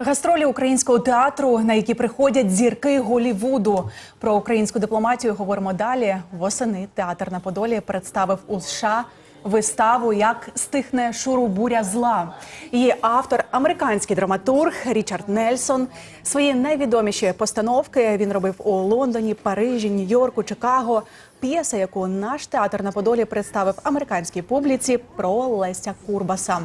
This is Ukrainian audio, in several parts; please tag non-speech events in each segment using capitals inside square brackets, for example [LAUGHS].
Гастролі українського театру, на які приходять зірки Голівуду. Про українську дипломатію говоримо далі. Восени театр на Подолі представив у США виставу Як стихне шуру-буря зла. Її автор, американський драматург Річард Нельсон. Свої найвідоміші постановки він робив у Лондоні, Парижі, Нью-Йорку, Чикаго. П'єса, яку наш театр на Подолі представив американській публіці про Леся Курбаса.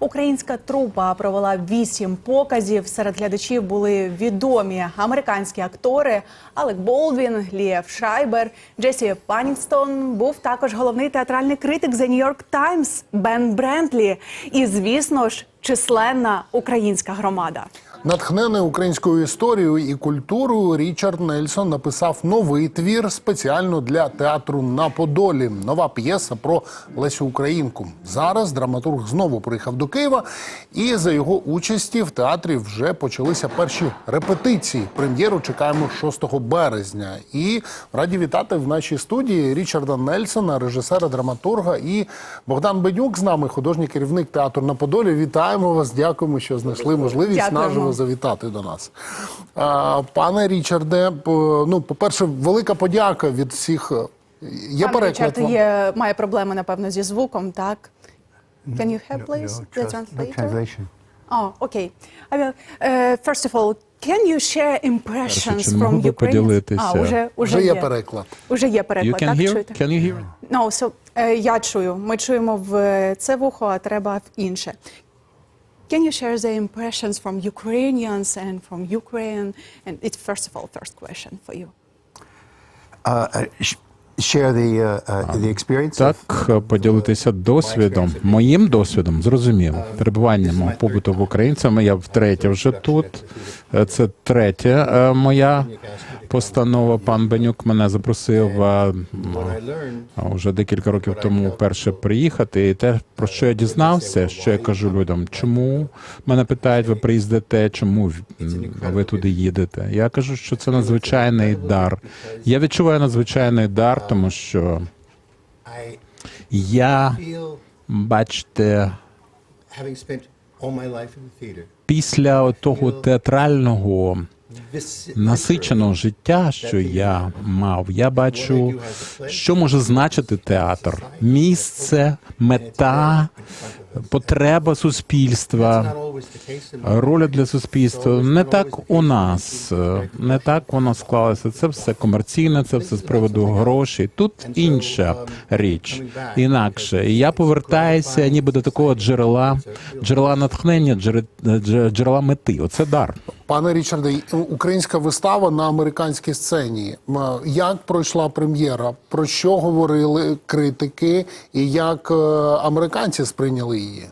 Українська трупа провела вісім показів. Серед глядачів були відомі американські актори Алек Болдвін, Лієв Шрайбер, Джесі Паннінгстон. Був також головний театральний критик The New York Times Бен Брентлі. І, звісно ж, численна українська громада. Натхнений українською історією і культурою, Річард Нельсон написав новий твір спеціально для театру на Подолі. Нова п'єса про Лесю Українку. Зараз драматург знову приїхав до Києва, і за його участі в театрі вже почалися перші репетиції. Прем'єру чекаємо 6 березня. І раді вітати в нашій студії Річарда Нельсона, режисера, драматурга і Богдан Бенюк з нами, художній керівник театру на Подолі. Вітаємо вас, дякуємо, що знайшли можливість Дякуємо. Наживо завітати до нас. Пане Річарде, ну, по-перше, велика подяка від всіх. е, Є Пан переклад Річард вам? є, має проблеми, напевно, зі звуком, так? Can you help, please, the translator? translation. Oh, okay. I will. Uh, first of all, can you share impressions Перше, чи from б поділитися? А, уже, уже Вже є є. переклад. Уже є You переклад, can так? hear? Чуєте? Can you hear? No, so, е, я чую. Ми чуємо в це вухо, а треба в інше. Can you share the impressions from Ukrainians and from Ukraine? And it's first of all, first question for you. Uh, uh, uh, Так, поділитися досвідом, моїм досвідом, зрозуміло. Перебування мого побуту в українцями. Я втретє вже тут. Е, Це третя е, моя постанова. Пан Бенюк мене запросив е, вже декілька років тому вперше приїхати. І те, про що я дізнався, що я кажу людям, чому мене питають, ви приїздите, чому ви туди їдете? Я кажу, що це надзвичайний дар. Я відчуваю надзвичайний дар, тому що я, бачите, після того театрального насиченого життя, що я мав, я бачу, що може значити театр, місце, мета, потреба суспільства. Роля для суспільства не так у нас, не так воно склалося. Це все комерційне, це все з приводу грошей. Тут інша річ, інакше. І я повертаюся ніби до такого джерела, джерела натхнення, джере- джерела мети. Оце дар. Пане Річарде, українська вистава на американській сцені. Як пройшла прем'єра? Про що говорили критики, і як е, американці сприйняли її?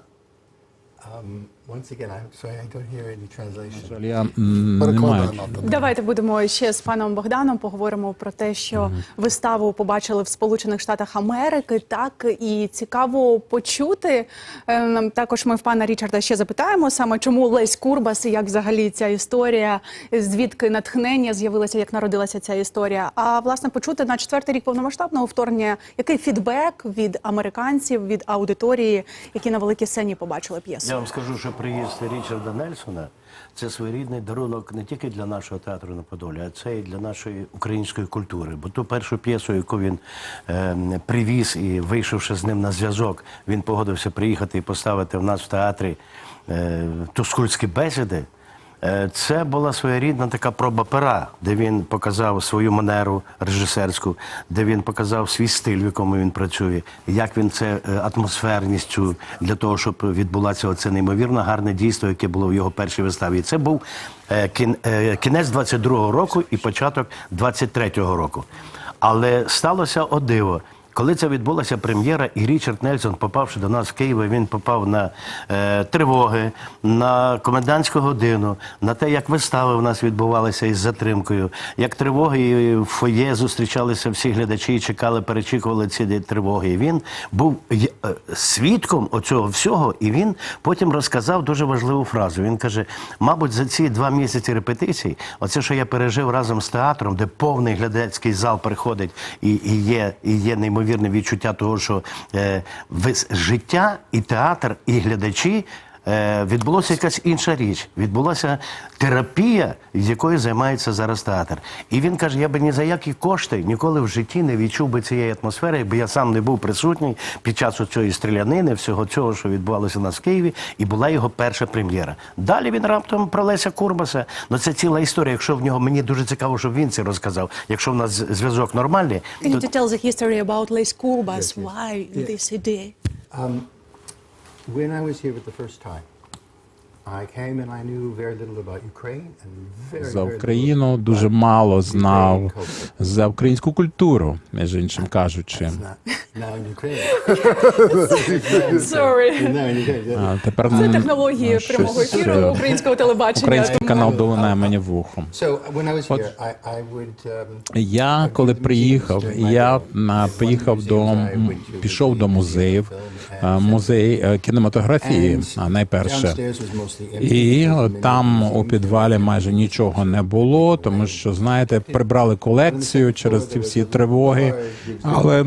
Once again, I'm sorry, I don't hear any translation. Я м, не маю. надто. Давайте будемо ще з паном Богданом поговоримо про те, що виставу побачили в Сполучених Штатах Америки. Так і цікаво почути. Е, також ми в пана Річарда ще запитаємо саме, чому Лесь Курбас і як взагалі ця історія, звідки натхнення з'явилося, як народилася ця історія. А власне почути на четвертий рік повномасштабного вторгнення, який фідбек від американців, від аудиторії, які на великій сцені побачили п'єсу. Я вам скажу, що приїзд Річарда Нельсона це своєрідний дарунок не тільки для нашого театру на Подолі, а це і для нашої української культури. Бо ту першу п'єсу, яку він е, привіз і вийшовши з ним на зв'язок, він погодився приїхати і поставити в нас в театрі е, тускульські бесіди. Е, Це була своєрідна така проба пера, де він показав свою манеру режисерську, де він показав свій стиль, в якому він працює, як він це е, атмосферність для того, щоб відбулося це неймовірно гарне дійство, яке було в його першій виставі. І це був е, кін- кінець 22-го року і початок 23-го року. Але сталося о диво. Коли це відбулася прем'єра, і Річард Нельсон, попавши до нас в Київ, він попав на е, тривоги, на комендантську годину, на те, як вистави в нас відбувалися із затримкою, як тривоги і в фоє зустрічалися всі глядачі і чекали, перечікували ці тривоги. І він був е, свідком оцього всього, і він потім розказав дуже важливу фразу. Він каже: мабуть, за ці два місяці репетицій, оце, що я пережив разом з театром, де повний глядацький зал приходить і, і є, і є неймовірне відчуття того, що е, життя і театр, і глядачі відбулася якась інша річ. Відбулася терапія, з якою займається зараз театр. І він каже: я би ні за які кошти ніколи в житті не відчув би цієї атмосфери, якби я сам не був присутній під час цієї стрілянини, всього цього, що відбувалося у нас в Києві, і була його перша прем'єра. Далі він раптом про Леся Курбаса. Ну це ціла історія. Якщо в нього мені дуже цікаво, щоб він це розказав. Якщо в нас зв'язок нормальний, Can you tell the history about Les Courbas? Why this idea? Um, when I was here the first time, За very Україну дуже мало знав за українську культуру, між іншим кажучи. [LAUGHS] А тепер Це технології прямого ефіру українського телебачення. Український канал долинає мені вухом. So when I was here, I, I would. Um, Я коли приїхав, я поїхав до пішов до музеїв, музей е, кінематографії, а найперше. І там у підвалі майже нічого не було, тому що знаєте, прибрали колекцію через ці всі тривоги. Але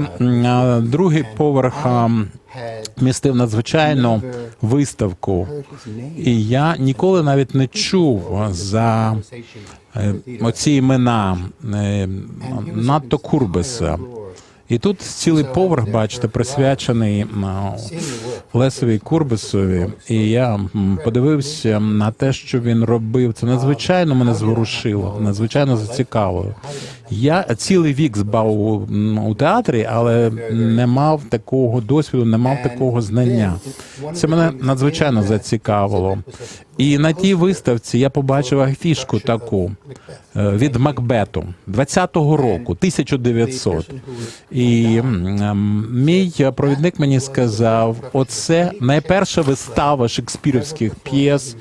другий поверх містив надзвичайну виставку. І я ніколи навіть не чув за е, оці імена е, надто Курбиса. І тут цілий поверх, бачите, присвячений Лесові Курбисові. І я подивився на те, що він робив. Це надзвичайно мене зворушило, надзвичайно зацікавило. Я цілий вік збав у, театрі, але не мав такого досвіду, не мав такого знання. Це мене надзвичайно зацікавило. І на тій виставці я побачив афішку таку е, від Макбету 20-го року, 1900. І мій провідник мені сказав: оце найперша вистава шекспірівських п'єс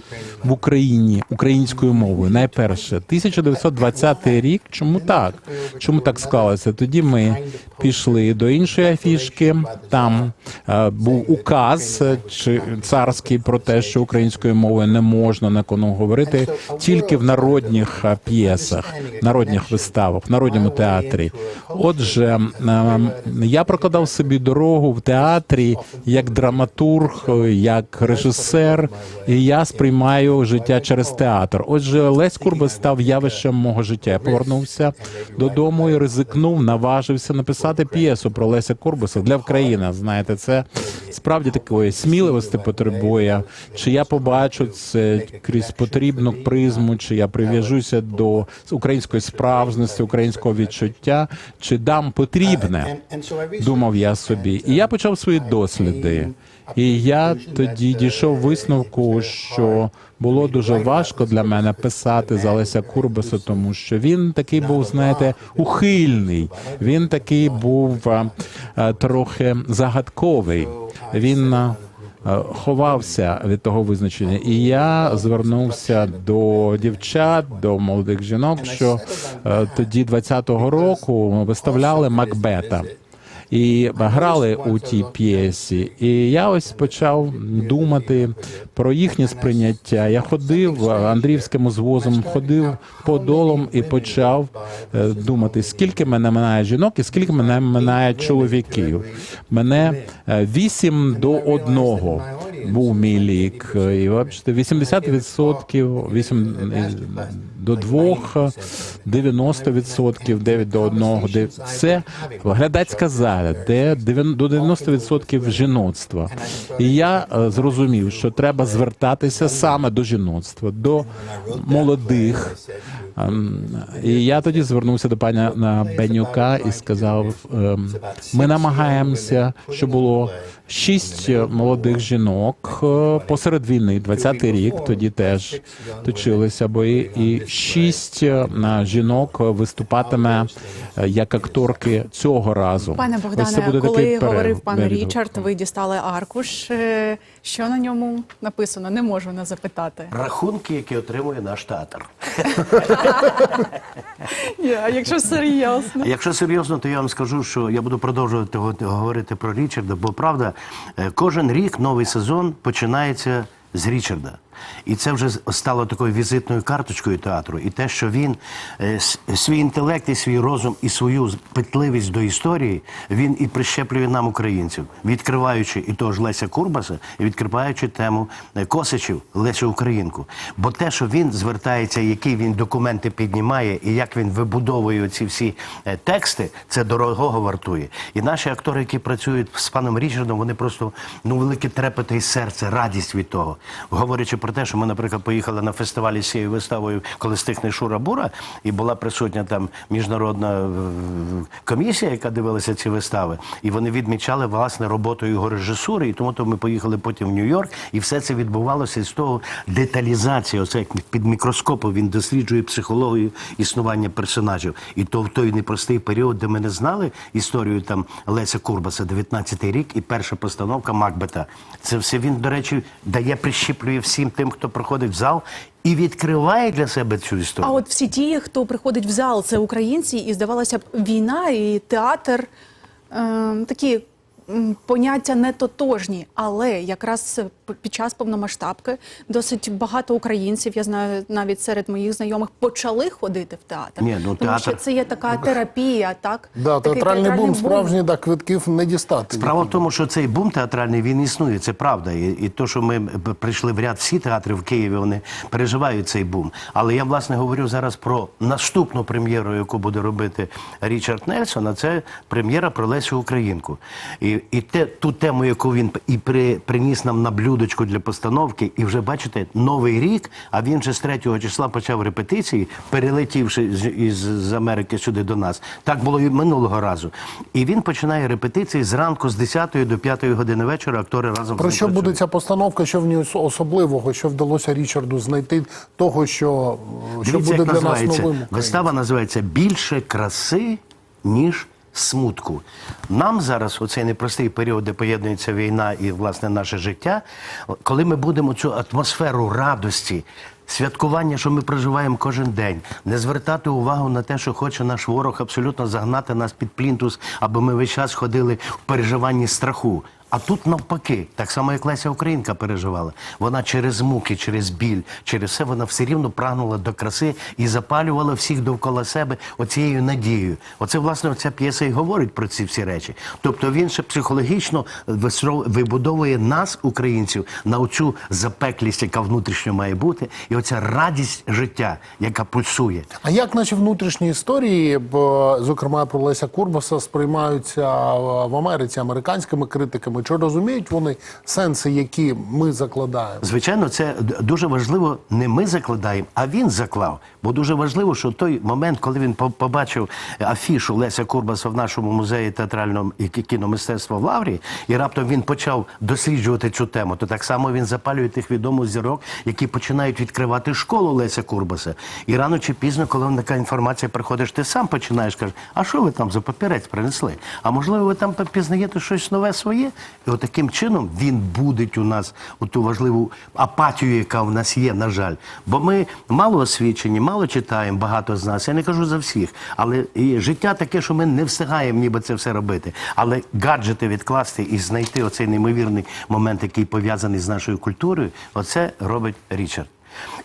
в Україні українською мовою. Найперше, 1920 рік. Чому так? Чому так склалося? Тоді ми пішли до іншої афішки. Там е, був указ чи царський про те, що українською мовою не можна на кону говорити тільки в народних е, п'єсах, народних виставах, в народному театрі. Отже, е, я прокладав собі дорогу в театрі як драматург, е, як режисер, і я сприймаю життя через театр. Отже, Лесь Курбас став явищем мого життя. Я повернувся додому і ризикнув, наважився написати п'єсу про Леся Курбаса для України. Знаєте, це справді такої сміливості потребує. Чи я побачу це крізь потрібну призму, чи я прив'яжуся до української справжності, українського відчуття, чи дам потрібне. Думав я собі, і я почав свої досліди. І я тоді дійшов висновку, що було дуже важко для мене писати за Леся Курбаса, тому що він такий був, знаєте, ухильний. Він такий був а, а, трохи загадковий. Він а, ховався від того визначення. І я звернувся до дівчат, до молодих жінок, що тоді 20-го року виставляли Макбета. І грали у тій п'єсі. І я ось почав думати про їхнє сприйняття. Я ходив Андріївським звозом, ходив подолом і почав е, думати, скільки мене минає жінок і скільки мене минає чоловіків. Мене вісім до 1 був мій лік. І бачите, 80%, 8 до 2, 90%, 9 до 1. Це глядацька зала, де до 90% жіноцтва. І я е, зрозумів, що треба звертатися саме до жіноцтва, до молодих. Ем, І я тоді звернувся до паня на Бенюка і сказав: ем, ми намагаємося, щоб було шість молодих жінок е, посеред війни, 20-й рік, тоді теж точилися бої, і шість е, жінок виступатиме е, як акторки цього разу. Пане Ось це Богдане, буде коли такий говорив пан. Річард, ви дістали аркуш. Що на ньому написано? Не можу не запитати. рахунки, які отримує наш театр. [LAUGHS] Якщо серйозно. Якщо серйозно, то я вам скажу, що я буду продовжувати го- говорити про Річарда, бо правда, е, кожен рік новий сезон починається з Річарда. І це вже стало такою візитною карточкою театру. І те, що він е, свій інтелект і свій розум і свою питливість до історії він і прищеплює нам, українців, відкриваючи і того ж Леся Курбаса, і відкриваючи тему е, Косичів Лесю Українку. Бо те, що він звертається, які він документи піднімає, і як він вибудовує ці всі е, тексти, це дорогого вартує. І наші актори, які працюють з паном Річардом, вони просто ну велике трепете і серце, радість від того. Говорячи про те, що ми, наприклад, поїхали на фестивалі з цією виставою, коли стихне Шура Бура, і була присутня там міжнародна е, комісія, яка дивилася ці вистави, і вони відмічали власне роботу його режисури. І тому то ми поїхали потім в Нью-Йорк, і все це відбувалося з того деталізація. Оце як під мікроскопом він досліджує психологію існування персонажів. І то в той непростий період, де ми не знали історію там Леся Курбаса, 19-й рік, і перша постановка Макбета. Це все він, до речі, дає, прищіплює всім тим, хто приходить в зал. І відкриває для себе цю історію. А от всі ті, хто приходить в зал, це українці, і здавалося б, війна і театр е, такі поняття не тотожні. Але якраз під час повномасштабки досить багато українців, я знаю, навіть серед моїх знайомих почали ходити в театр. Ні, ну, Тому що це є така терапія, так? Да, Такий театральний бум справжній, да, квитків не дістати. Справа в тому, що цей бум театральний він існує, це правда. І, і то, що ми прийшли в ряд всі театри в Києві, вони переживають цей бум. Але я власне говорю зараз про наступну прем'єру, яку буде робити Річард Нельсон. А це прем'єра про Лесю Українку. І, і те, ту тему, яку він і при, приніс нам на блюдочку для постановки, і вже бачите, новий рік. А він вже з 3 числа почав репетиції, перелетівши з, із з Америки сюди до нас. Так було і минулого разу. І він починає репетиції зранку з 10 до 5 години вечора. Актори разом Про що буде ця постановка? Що в ній особливого? Що вдалося Річарду знайти того, що, що Дивіться, буде як для нас називається. новим? Вистава називається Більше краси, ніж смутку. Нам зараз, у цей непростий період, де поєднується війна і власне наше життя, коли ми будемо цю атмосферу радості. Святкування, що ми проживаємо кожен день, не звертати увагу на те, що хоче наш ворог абсолютно загнати нас під плінтус, аби ми весь час ходили в переживанні страху. А тут навпаки, так само як Леся Українка переживала. Вона через муки, через біль, через все вона все рівно прагнула до краси і запалювала всіх довкола себе оцією надією. Оце власне ця п'єса і говорить про ці всі речі. Тобто він ще психологічно вибудовує нас, українців, на оцю запеклість, яка внутрішньо має бути, і оця радість життя, яка пульсує. А як наші внутрішні історії, зокрема про Леся Курбаса, сприймаються в Америці американськими критиками? Чи розуміють вони сенси, які ми закладаємо? Звичайно, це дуже важливо. Не ми закладаємо, а він заклав. Бо дуже важливо, що той момент, коли він побачив афішу Леся Курбаса в нашому музеї театрального і кі- кіномистецтва в Лаврі, і раптом він почав досліджувати цю тему, то так само він запалює тих відомих зірок, які починають відкривати школу Леся Курбаса. І рано чи пізно, коли така інформація приходиш, ти сам починаєш кажеш, а що ви там за папірець принесли? А можливо, ви там пізнаєте щось нове своє? І от таким чином він будить у нас ту важливу апатію, яка в нас є, на жаль. Бо ми мало освічені, мало читаємо, багато з нас. Я не кажу за всіх. Але і життя таке, що ми не встигаємо ніби це все робити. Але гаджети відкласти і знайти оцей неймовірний момент, який пов'язаний з нашою культурою, оце робить Річард.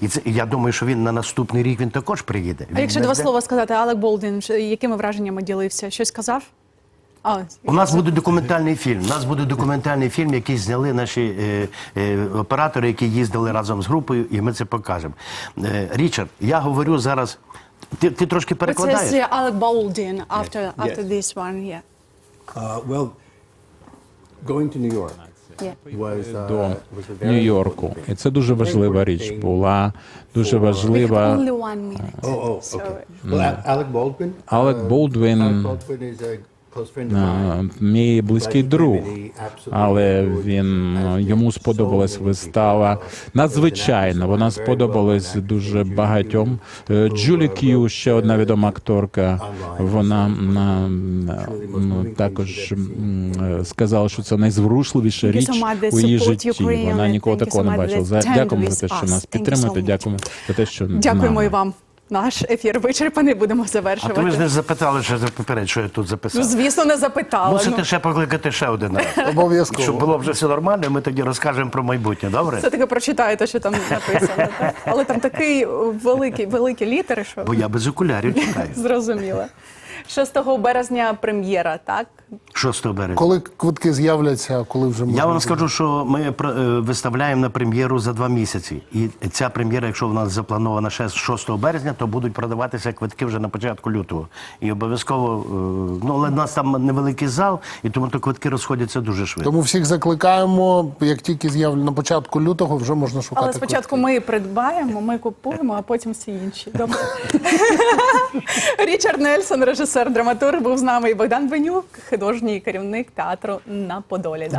І це я думаю, що він на наступний рік він також приїде. А Він якщо два слова сказати, Алек Болдін, якими враженнями ділився? Щось казав? У нас буде документальний фільм. У нас буде документальний фільм, який зняли наші е, е, оператори, які їздили разом з групою, і ми це покажемо. Е, Річард, я говорю зараз. Ти, ти трошки перекладаєш? uh, Alec Baldwin after Yes. after this one, yeah. Uh, well, going to New York uh, до Нью-Йорку. І це дуже важлива річ була. Дуже важлива. only one minute. Oh, oh, Alec Baldwin. Alec uh, Baldwin, Мій близький друг, але він йому сподобалась вистава надзвичайно. Вона сподобалась дуже багатьом. Е, Джулі К'ю, ще одна відома акторка. Вона на, на- ну, також е, сказала, що це найзворушливіша річ у її житті. Вона you такого не бачила. За- Дякуємо за те, що нас підтримуєте. Дякуємо за те, що Дякуємо і вам. Наш ефір вичерпаний. Будемо А завершувати. то ви ж не запитали, що поперед, що я тут записав. Ну, звісно, не запитала. Мусите Ну, ще покликати ще один раз. [LAUGHS] Обов'язково. Щоб було вже все нормально, ми тоді розкажемо про майбутнє, добре? все таки прочитаєте, що там написано. Так? Але там такий великий, великі літери, що Бо я без окулярів чекаю. [LAUGHS] зрозуміло. 6 березня прем'єра, так? 6 березня. Коли квитки з'являться, коли вже можна Я вам скажу, що ми е, виставляємо на прем'єру за два місяці. І ця прем'єра, якщо в нас запланована ще з 6 березня, то будуть продаватися квитки вже на початку лютого. І обов'язково, е, ну але в нас там невеликий зал, і тому то квитки розходяться дуже швидко. Тому всіх закликаємо, як тільки з'являться на початку лютого, вже можна шукати. Але спочатку квитки. ми придбаємо, ми купуємо, а потім всі інші. Добре. [LAUGHS] Річард Нельсон, режисер, драматург, був з нами і Богдан Бенюк, художній керівник театру на Подолі.